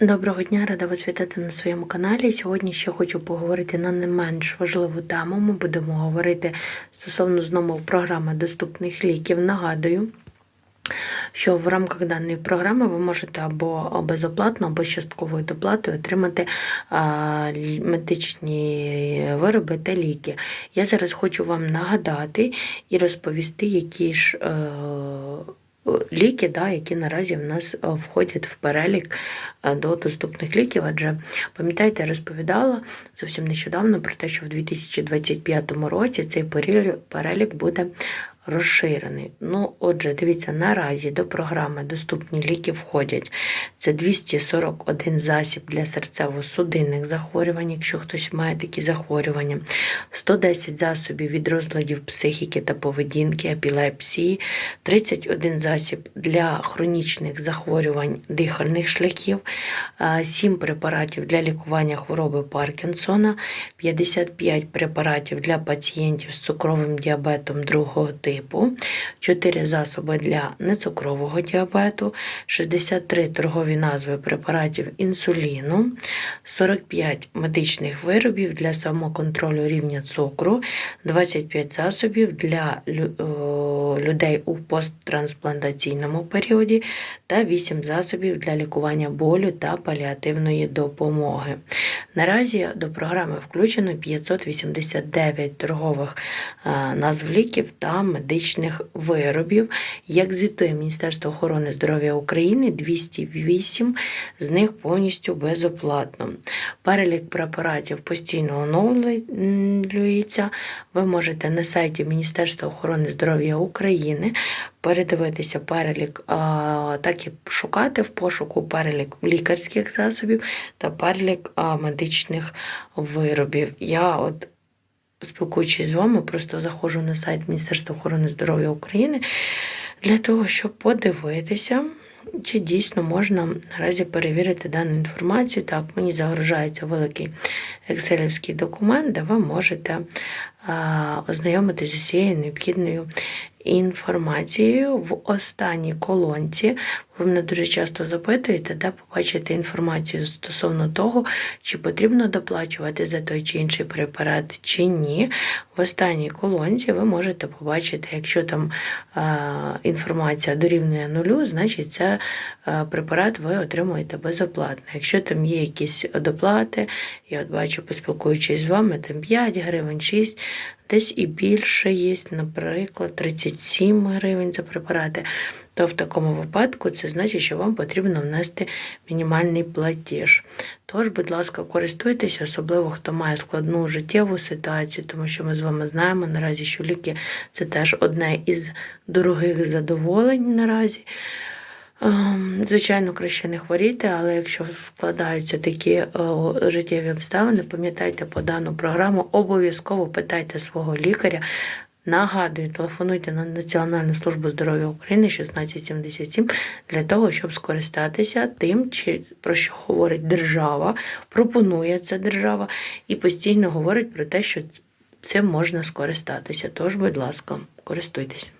Доброго дня, рада вас вітати на своєму каналі. Сьогодні ще хочу поговорити на не менш важливу тему. Ми будемо говорити стосовно знову програми доступних ліків. Нагадую, що в рамках даної програми ви можете або безоплатно, або частковою доплатою отримати медичні вироби та ліки. Я зараз хочу вам нагадати і розповісти, які ж. Ліки, да, які наразі в нас е, входять в перелік е, до доступних ліків, адже пам'ятаєте, розповідала зовсім нещодавно про те, що в 2025 році цей перелік буде розширений. Ну, отже, дивіться, наразі до програми доступні ліки входять. Це 241 засіб для серцево-судинних захворювань, якщо хтось має такі захворювання, 110 засобів від розладів психіки та поведінки, епілепсії, 31 засіб для хронічних захворювань дихальних шляхів, 7 препаратів для лікування хвороби Паркінсона, 55 препаратів для пацієнтів з цукровим діабетом другого типу, 4 засоби для нецукрового діабету, 63 торгові назви препаратів інсуліну, 45 медичних виробів для самоконтролю рівня цукру, 25 засобів для людей у посттрансплантаційному періоді та 8 засобів для лікування болю та паліативної допомоги. Наразі до програми включено 589 торгових е, назв ліків та медичних виробів. Як звітує Міністерство охорони здоров'я України, 208 з них повністю безоплатно. Перелік препаратів постійно оновлюється. Ви можете на сайті Міністерства охорони здоров'я України передивитися перелік, так і шукати в пошуку перелік лікарських засобів та перелік медичних виробів. Я от спілкуючись з вами, просто заходжу на сайт Міністерства охорони здоров'я України для того, щоб подивитися. Чи дійсно можна наразі перевірити дану інформацію? Так, мені загружається великий екселівський документ, де ви можете а, ознайомитися з усією необхідною інформацією в останній колонці. Ви мене дуже часто запитуєте, де побачити інформацію стосовно того, чи потрібно доплачувати за той чи інший препарат, чи ні. В останній колонці ви можете побачити, якщо там інформація дорівнює нулю, значить це препарат ви отримуєте безоплатно. Якщо там є якісь доплати, я от бачу, поспілкуючись з вами, там 5 гривень, 6, десь і більше є, наприклад, 37 гривень за препарати, то в такому випадку це значить, що вам потрібно внести мінімальний платіж. Тож, будь ласка, користуйтеся, особливо хто має складну життєву ситуацію, тому що ми з вами знаємо наразі, що ліки це теж одне із дорогих задоволень наразі. Ем, Звичайно, краще не хворіти, але якщо вкладаються такі е, життєві обставини, пам'ятайте по дану програму, обов'язково питайте свого лікаря. Нагадую, телефонуйте на Національну службу здоров'я України 1677 для того, щоб скористатися тим, чи про що говорить держава, пропонує це держава, і постійно говорить про те, що цим можна скористатися. Тож, будь ласка, користуйтесь.